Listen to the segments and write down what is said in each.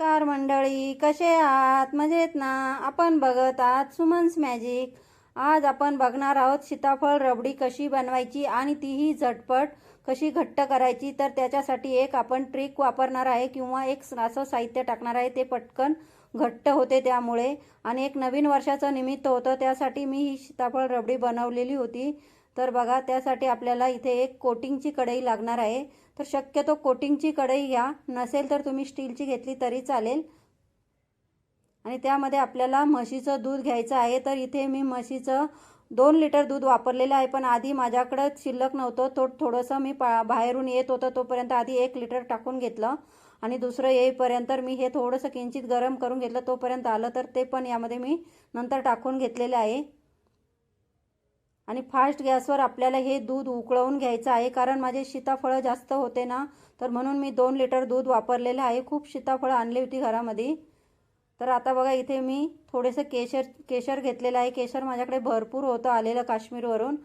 नमस्कार मंडळी कसे आहात? मजेत ना? आपण बघत आहात सुमन्स मॅजिक आज आपण बघणार आहोत सीताफळ रबडी कशी बनवायची आणि तीही झटपट कशी घट्ट करायची. तर त्याच्यासाठी एक आपण ट्रिक वापरणार आहे किंवा एक असं साहित्य टाकणार आहे ते पटकन घट्ट होते त्यामुळे. आणि एक नवीन वर्षाचं निमित्त होतं त्यासाठी मी ही सीताफळ रबडी बनवलेली होती. तर बघा त्यासाठी आपल्याला इथे एक कोटिंगची कढई लागणार आहे. तर शक्यतो कोटिंगची कढई घ्या. नसेल तर तुम्ही स्टीलची घेतली तरी चालेल. आणि त्यामध्ये आपल्याला म्हशीचं दूध घ्यायचं आहे. तर इथे मी म्हशीचं दोन लिटर दूध वापरलेलं आहे. पण आधी माझ्याकडं शिल्लक नव्हतं. तो थोडंसं मी पा बाहेरून येत होतं. तोपर्यंत आधी एक लिटर टाकून घेतलं. आणि दुसरं येईपर्यंत मी हे थोडंसं किंचित गरम करून घेतलं. तोपर्यंत आलं तर ते पण यामध्ये मी नंतर टाकून घेतलेलं आहे. आणि फास्ट गॅसवर आपल्याला हे दूध उकळवून घ्यायचं आहे. कारण माझे सीताफळं जास्त होते ना तर म्हणून मी दोन लिटर दूध वापरलेलं आहे. खूप सीताफळं आणली होती घरामध्ये. तर आता बघा इथे मी थोडेसं केशर केशर घेतलेलं आहे. केशर माझ्याकडे भरपूर होतं आलेलं काश्मीरवरून.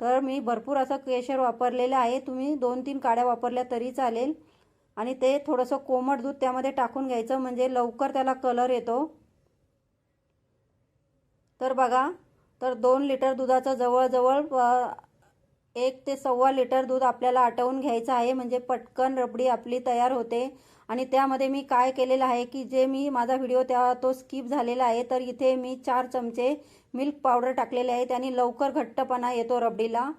तर मी भरपूर असं केशर वापरलेलं आहे. तुम्ही दोन तीन काड्या वापरल्या तरी चालेल. आणि ते थोडंसं कोमट दूध त्यामध्ये टाकून घ्यायचं म्हणजे लवकर त्याला कलर येतो. तर बघा तर दोन लिटर दुधाचं जवळजवळ एक ते सव्वा लिटर दूध आपल्याला आटवून घ्यायचं आहे. म्हणजे पटकन रबडी आपली तयार होते. आणि त्यामध्ये मी काय केलेलं आहे की जे मी माझा व्हिडिओ त्या तो स्किप झालेला आहे तर इथे मी चार चमचे मिल्क पावडर टाकलेले आहे त्याने लवकर घट्टपणा येतो रबडीला.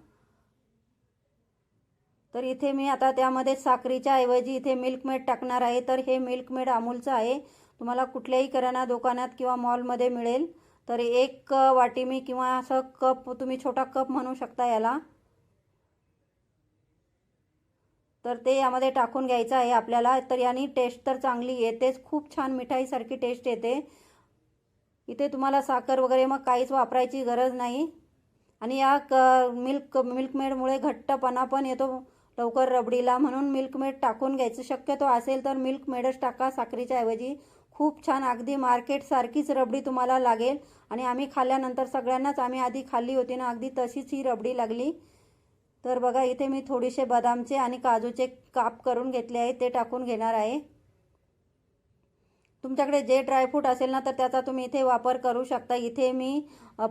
तर इथे मी आता त्यामध्ये साखरीच्या ऐवजी इथे मिल्क मेड टाकणार आहे. तर हे मिल्क मेड अमूलचं आहे. तुम्हाला कुठल्याही किराणा दुकानात किंवा मॉलमध्ये मिळेल. तर एक वाटी मी किंवा असं कप तुम्ही छोटा कप म्हणू शकता याला. तर ते यामध्ये टाकून घ्यायचं आहे आपल्याला. तर याने टेस्ट तर चांगली येतेच. खूप छान मिठाईसारखी टेस्ट येते. इथे तुम्हाला साखर वगैरे मग काहीच वापरायची गरज नाही. आणि या क मिल्क मिल्कमेडमुळे घट्टपणा पण येतो लवकर रबडीला. म्हणून मिल्कमेड टाकून घ्यायचं. शक्यतो असेल तर मिल्कमेडच टाका साखरेच्या ऐवजी. खूप छान. अगदी मार्केटसारखीच रबडी तुम्हाला लागेल. आणि आम्ही खाल्ल्यानंतर सगळ्यांनाच आम्ही आधी खाल्ली होती ना अगदी तशीच ही रबडी लागली. तर बघा इथे मी थोडेसे बदामचे आणि काजूचे काप करून घेतले आहे ते टाकून घेणार आहे. तुमच्याकडे जे ड्रायफ्रूट असेल ना तर त्याचा तुम्ही इथे वापर करू शकता. इथे मी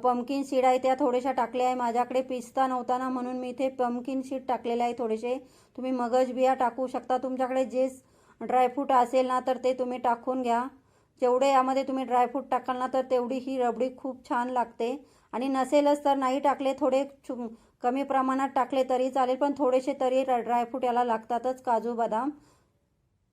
पम्किन सीड आहे त्या थोड्याशा टाकल्या आहे. माझ्याकडे पिस्ता नव्हता ना म्हणून मी इथे पम्किन सीड टाकलेले आहे थोडेसे. तुम्ही मगज बिया टाकू शकता. तुमच्याकडे जे ड्रायफ्रूट असेल ना तर ते तुम्ही टाकून घ्या. जेवढे यामध्ये तुम्ही ड्रायफ्रूट टाकाल ना तर तेवढी ही रबडी खूप छान लागते. आणि नसेलच तर नाही टाकले थोडे कमी प्रमाणात टाकले तरी चालेल पण थोडेसे तरी ड्रायफ्रूट याला लागतातच काजू बदाम.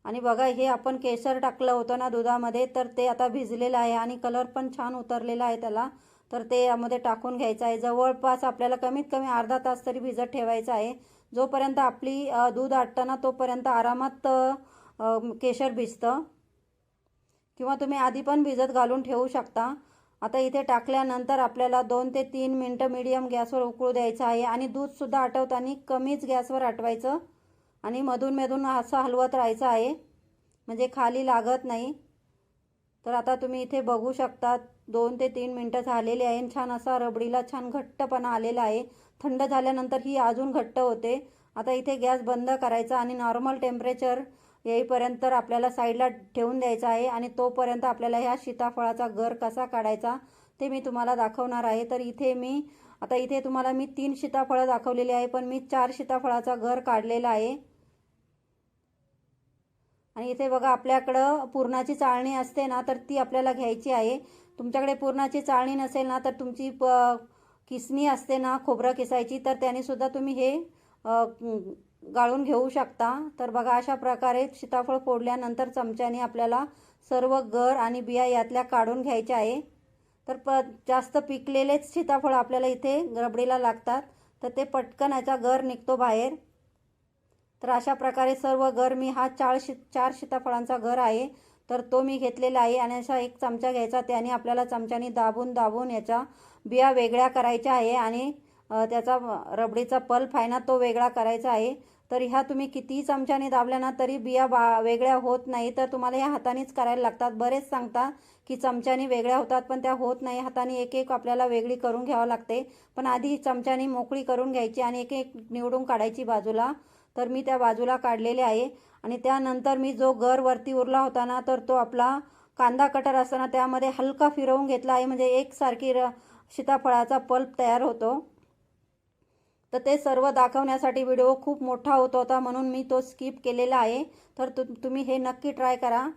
आणि बघा हे आपण केसर टाकलं होतं ना दुधामध्ये तर ते आता भिजलेलं आहे आणि कलर पण छान उतरलेला आहे त्याला. तर ते यामध्ये टाकून घ्यायचं आहे. जवळपास आपल्याला कमीत कमी अर्धा तास तरी भिजत ठेवायचं आहे. जोपर्यंत आपली दूध आटतं ना तोपर्यंत आरामात केशर भिजतं. किंवा तुम्ही आधी पण भिजत घालून ठेवू शकता. आता इथे टाकल्यानंतर आपल्याला दोन ते तीन मिनटं मीडियम गॅसवर उकळू द्यायचं आहे आणि दूधसुद्धा आटवताना कमीच गॅसवर आटवायचं आणि मधून मधून असं हलवत राहायचं आहे. म्हणजे खाली लागत नाही. तर आता तुम्ही इथे बघू शकता दोन ते तीन मिनटं झालेले आहे छान असा रबडीला छान घट्टपणा आलेला आहे. थंड झाल्यानंतर ही अजून घट्ट होते. आता इथे गॅस बंद करायचा आणि नॉर्मल टेम्परेचर येईपर्यंत आपल्याला साईडला ठेवून द्यायचा आहे आणि तोपर्यंत आपल्याला ह्या सीताफळाचा गर कसा काढायचा ते मी तुम्हाला दाखवणार आहे. तर इथे मी आता इथे तुम्हाला मी तीन सीताफळं दाखवलेली आहे पण मी चार सीताफळाचा घर काढलेला आहे. आणि इथे बघा आपल्याकडं पुरणाची चाळणी असते ना तर ती आपल्याला घ्यायची आहे. तुमच्याकडे पुरणाची चाळणी नसेल ना तर तुमची प किसणी असते ना खोबरं किसायची तर त्याने सुद्धा तुम्ही हे गाळून घेऊ शकता. तर बघा अशा प्रकारे सीताफळ फोडल्यानंतर चमच्याने आपल्याला सर्व गर आणि बिया यातल्या काढून घ्यायच्या आहे. तर प जास्त पिकलेलेच सीताफळ आपल्याला इथे रबडीला लागतात. तर ते पटकन याचा गर निघतो बाहेर. तर अशा प्रकारे सर्व गर मी हा चार शि चार सीताफळांचा घर आहे. तर तो मी घेतलेला आहे आणि असा एक चमचा घ्यायचा त्याने आपल्याला चमच्याने दाबून दाबून याच्या बिया वेगळ्या करायच्या आहे आणि त्याचा रबडीचा पल्प आहे ना तो वेगळा करायचा आहे. तर ह्या तुम्ही कितीही चमच्याने दाबल्या ना तरी बिया बा वेगळ्या होत नाही. तर तुम्हाला ह्या हातानेच करायला लागतात. बरेच सांगता की चमच्याने वेगळ्या होतात पण त्या होत नाही. हाताने एक एक आपल्याला वेगळी करून घ्यावं लागते. पण आधी चमच्याने मोकळी करून घ्यायची आणि एक एक निवडून काढायची बाजूला. तर मी त्या बाजूला काढलेले आहे. आणि त्यानंतर मी जो गर वरती उरला होता ना तर तो आपला कांदा कटर असताना त्यामध्ये हलका फिरवून घेतला आहे. म्हणजे एकसारखी र सीताफळाचा पल्प तयार होतो. तर ते सर्व दाखवण्यासाठी व्हिडिओ खूप मोठा होत होता म्हणून मी तो स्किप केलेला आहे. तर तु तुम्ही हे नक्की ट्राय करा.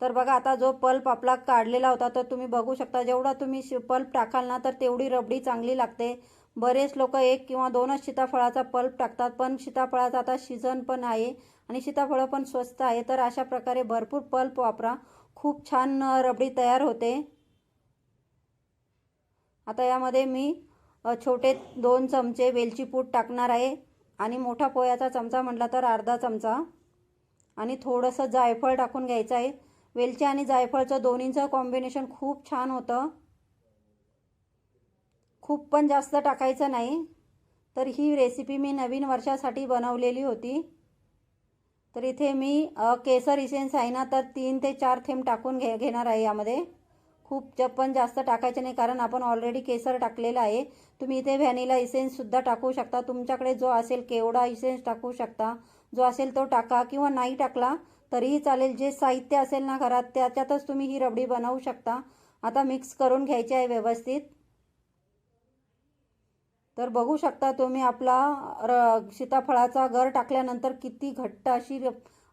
तर बघा आता जो पल्प आपला काढलेला होता तर तुम्ही बघू शकता जेवढा तुम्ही शि पल्प टाकाल ना तर तेवढी रबडी चांगली लागते. बरेच लोक एक किंवा दोनच सीताफळाचा पल्प टाकतात पण सीताफळाचा आता सीझन पण आहे आणि सीताफळं पण स्वस्त आहे. तर अशा प्रकारे भरपूर पल्प वापरा. खूप छान रबडी तयार होते. आता यामध्ये मी छोटे दोन चमचे वेलची पूड टाकणार आहे. आणि मोठा पोह्याचा चमचा म्हटला तर अर्धा चमचा. आणि थोडंसं जायफळ टाकून घ्यायचं आहे. वेलची आणि जायफळचं दोन्हीचं कॉम्बिनेशन खूप छान होतं. खूप पण जास्त टाकायचं नाही. तर ही रेसिपी मी नवीन वर्षासाठी बनवलेली होती. तर इथे मी केसर इसेन्स आहे ना तर तीन ते चार थेंब टाकून घे घेणार आहे यामध्ये. खूप पण जास्त टाकायचे नाही कारण आपण ऑलरेडी केसर टाकलेला आहे. तुम्ही इथे व्हॅनिला इसेन्ससुद्धा टाकू शकता. तुमच्याकडे जो असेल केवडा इसेन्स टाकू शकता. जो असेल तो टाका किंवा नाही टाकला तरीही चालेल. जे साहित्य असेल ना घरात त्याच्यातच तुम्ही ही रबडी बनवू शकता. आता मिक्स करून घ्यायची आहे व्यवस्थित. तर बघू शकता तुम्ही आपला र सीताफळाचा गर टाकल्यानंतर किती घट्ट अशी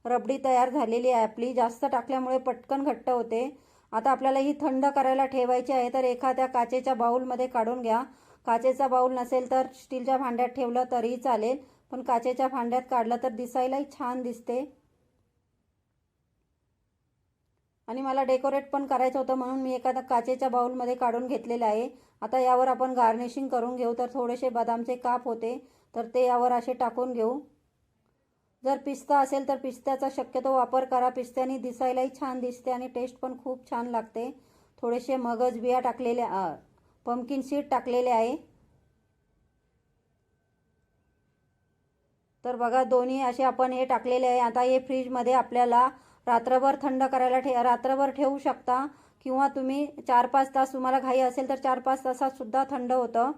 रबडी तयार झालेली आहे आपली. जास्त टाकल्यामुळे पटकन घट्ट होते. आता आपल्याला ही थंड करायला ठेवायची आहे तर एखाद्या काचेच्या बाऊलमध्ये काढून घ्या. काचेचा बाऊल नसेल तर स्टीलच्या भांड्यात ठेवलं तरीही चालेल पण काचेच्या भांड्यात काढलं तर दिसायलाही छान दिसते. आणि मला डेकोरेट पण करायचं होतं म्हणून मी एखाद्या काचेच्या बाऊलमध्ये काढून घेतलेलं आहे. आता यावर आपण गार्निशिंग करून घेऊ तर थोडेसे बदामचे काप होते तर ते यावर असे टाकून घेऊ. जर पिस्ता असेल तर पिस्त्याचा शक्यतो वापर करा. पिस्त्याने दिसायलाही छान दिसते आणि टेस्ट पण खूप छान लागते. थोडेसे मगज बिया टाकलेल्या पंपकिन सीड टाकलेले आहे. तर बघा दोन्ही असे आपण हे टाकलेले आहे. आता हे फ्रीजमध्ये आपल्याला रात्रभर थंड करायला ठे रात्रभर ठेवू शकता. किंवा तुम्ही चार पाच तास तुम्हाला घाई असेल तर चार पाच तासात सुद्धा थंड होतं.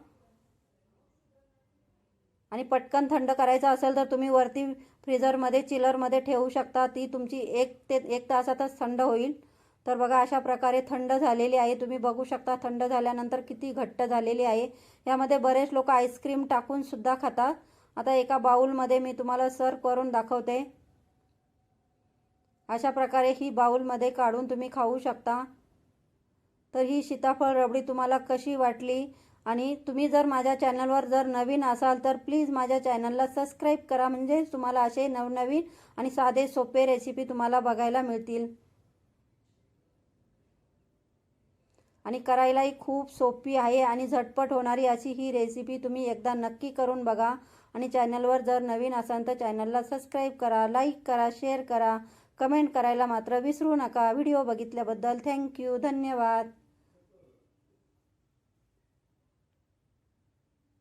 आणि पटकन थंड करायचं असेल तर तुम्ही वरती फ्रीजरमध्ये चिलरमध्ये ठेवू शकता. ती तुमची एक ते एक तासातच थंड होईल. तर बघा अशा प्रकारे थंड झालेली आहे. तुम्ही बघू शकता थंड झाल्यानंतर किती घट्ट झालेली आहे. यामध्ये बरेच लोक आईस्क्रीम टाकूनसुद्धा खातात. आता एका बाऊलमध्ये मी तुम्हाला सर्व करून दाखवते. अशा प्रकारे ही बाऊलमध्ये काढून तुम्ही खाऊ शकता. तर ही सीताफळ रबडी तुम्हाला कशी वाटली? आणि तुम्ही जर माझ्या चॅनलवर जर नवीन असाल तर प्लीज माझ्या चॅनलला सबस्क्राईब करा. म्हणजे तुम्हाला असे नवनवीन आणि साधे सोपे रेसिपी तुम्हाला बघायला मिळतील. आणि करायलाही खूप सोपी आहे आणि झटपट होणारी अशी ही रेसिपी तुम्ही एकदा नक्की करून बघा. आणि चॅनलवर जर नवीन असाल तर चॅनलला सबस्क्राईब करा लाईक करा शेअर करा. कमेंट करायला मात्र विसरू नका. व्हिडिओ बघितल्याबद्दल थँक्यू धन्यवाद.